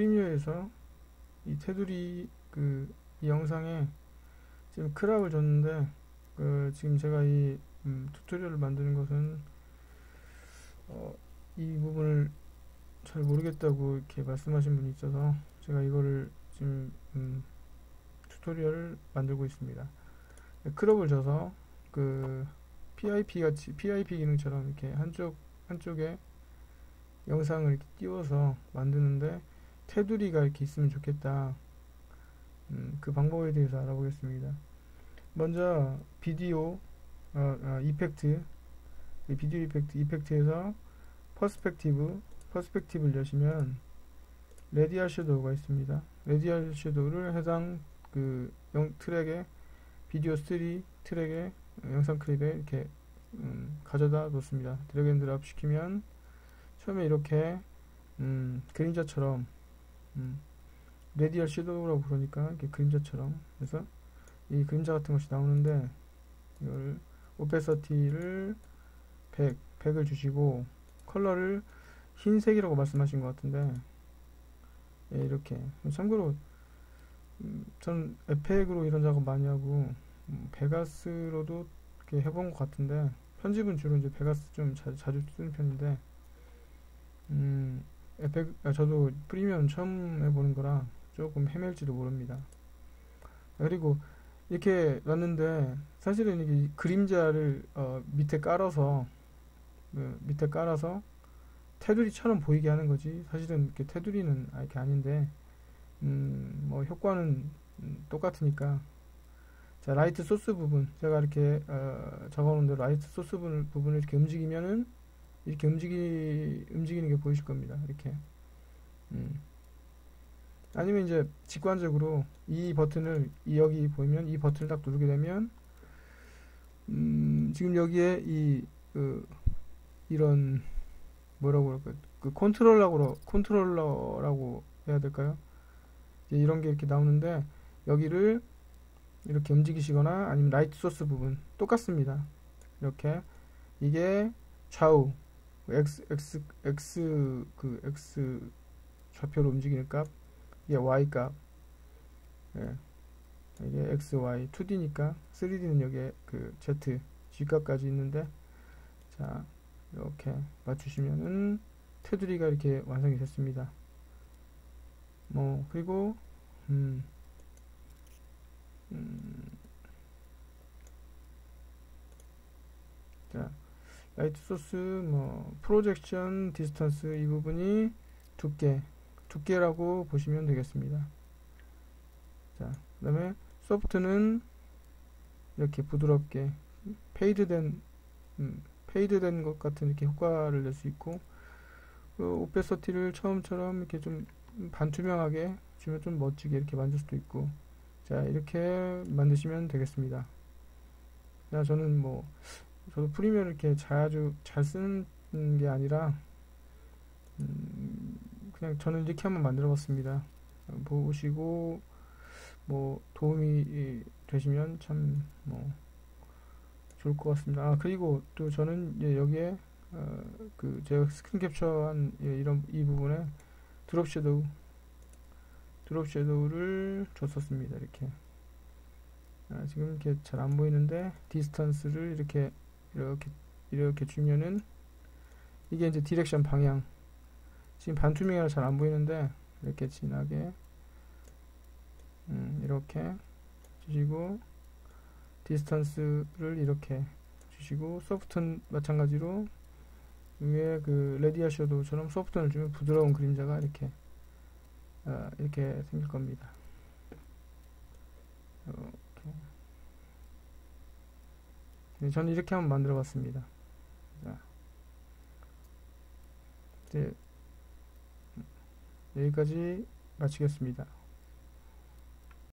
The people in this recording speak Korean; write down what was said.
프리미어에서 이 테두리 그 이 영상에 지금 크랍을 줬는데 그 지금 제가 이 음, 튜토리얼을 만드는 것은 어, 이 부분을 잘 모르겠다고 이렇게 말씀하신 분이 있어서 제가 이거를 지금 음, 튜토리얼을 만들고 있습니다. 크롭을 줘서 그 PIP 같이 PIP 기능처럼 이렇게 한쪽 한쪽에 영상을 이렇게 띄워서 만드는데 테두리가 이렇게 있으면 좋겠다. 음, 그 방법에 대해서 알아보겠습니다. 먼저 비디오 어, 어, 이펙트 비디오 이펙트 이펙트에서 퍼스펙티브 퍼스펙티브를 여시면 레디얼 섀도우가 있습니다. 레디얼 섀도우를 해당 그 영, 트랙에 비디오 3 트랙에 영상 클립에 이렇게 음, 가져다 놓습니다. 드래그 앤 드랍 시키면 처음에 이렇게 음, 그림자처럼 음, 레디얼 섀도우라고 부르니까 이렇게 그림자처럼. 그래서 이 그림자 같은 것이 나오는데 이걸 오페서티를 100, 100을 주시고 컬러를 흰색이라고 말씀하신 것 같은데 예, 이렇게. 참고로 음, 저는 에펙으로 이런 작업 많이 하고 음, 베가스로도 이렇게 해본 것 같은데 편집은 주로 이제 베가스 좀 자, 자주 쓰는 편인데 음, 에펙 아, 저도 프리미엄 처음 해보는 거라 조금 헤맬지도 모릅니다. 그리고 이렇게 놨는데 사실은 이게 그림자를 어, 밑에 깔아서 그 밑에 깔아서 테두리처럼 보이게 하는 거지. 사실은 이렇게 테두리는 이렇게 아닌데 음, 뭐 효과는 음, 똑같으니까. 자 라이트 소스 부분. 제가 이렇게 어, 적어놓은 대로 라이트 소스 부분, 부분을 이렇게 움직이면은 이렇게 움직이 움직이는 게 보이실 겁니다 이렇게 음. 아니면 이제 직관적으로 이 버튼을 이 여기 보이면 이 버튼을 딱 누르게 되면 음, 지금 여기에 이 그, 이런 뭐라고 그럴까 그 컨트롤러라고 컨트롤러라고 해야 될까요? 이런 게 이렇게 나오는데 여기를 이렇게 움직이시거나 아니면 라이트 소스 부분 똑같습니다. 이렇게 이게 좌우 x x x 그 x 좌표로 움직이는 값 이게 y 값 예. 이게 x y 2D니까 3D는 여기에 그 z g 값까지 있는데 자 이렇게 맞추시면은 테두리가 이렇게 완성이 됐습니다. 뭐 그리고 음, 음, 자 라이트 소스 뭐 프로젝션 디스턴스 이 부분이 두께 두께라고 보시면 되겠습니다. 자 그다음에 소프트는 이렇게 부드럽게 페이드된 음, 페이드된 것 같은 이렇게 효과를 낼 수 있고 그 오페서티를 처음처럼 이렇게 좀 반투명하게 주면 좀 멋지게 이렇게 만들 수도 있고 자 이렇게 만드시면 되겠습니다 자 저는 뭐 저도 프리미어를 이렇게 자주 잘 쓰는 게 아니라 음, 그냥 저는 이렇게 한번 만들어 봤습니다 보시고 뭐 도움이 되시면 참 뭐 좋을 것 같습니다. 아 그리고 또 저는 예, 여기에 어, 그 제가 스크린 캡처한 예, 이런 이 부분에 드롭 섀도우 드롭 섀도우를 줬었습니다. 이렇게 아, 지금 이렇게 잘 안 보이는데 디스턴스를 이렇게 이렇게 이렇게 주면은 이게 이제 디렉션 방향 지금 반투명이라 잘 안 보이는데 이렇게 진하게 음, 이렇게 주시고 디스턴스를 이렇게 주시고 소프트는 마찬가지로 위에 그 레디아 셔도우처럼 소프트를 주면 부드러운 그림자가 이렇게 어, 이렇게 생길 겁니다. 이렇게. 네, 저는 이렇게 한번 만들어 봤습니다. 자, 이제 여기까지 마치겠습니다.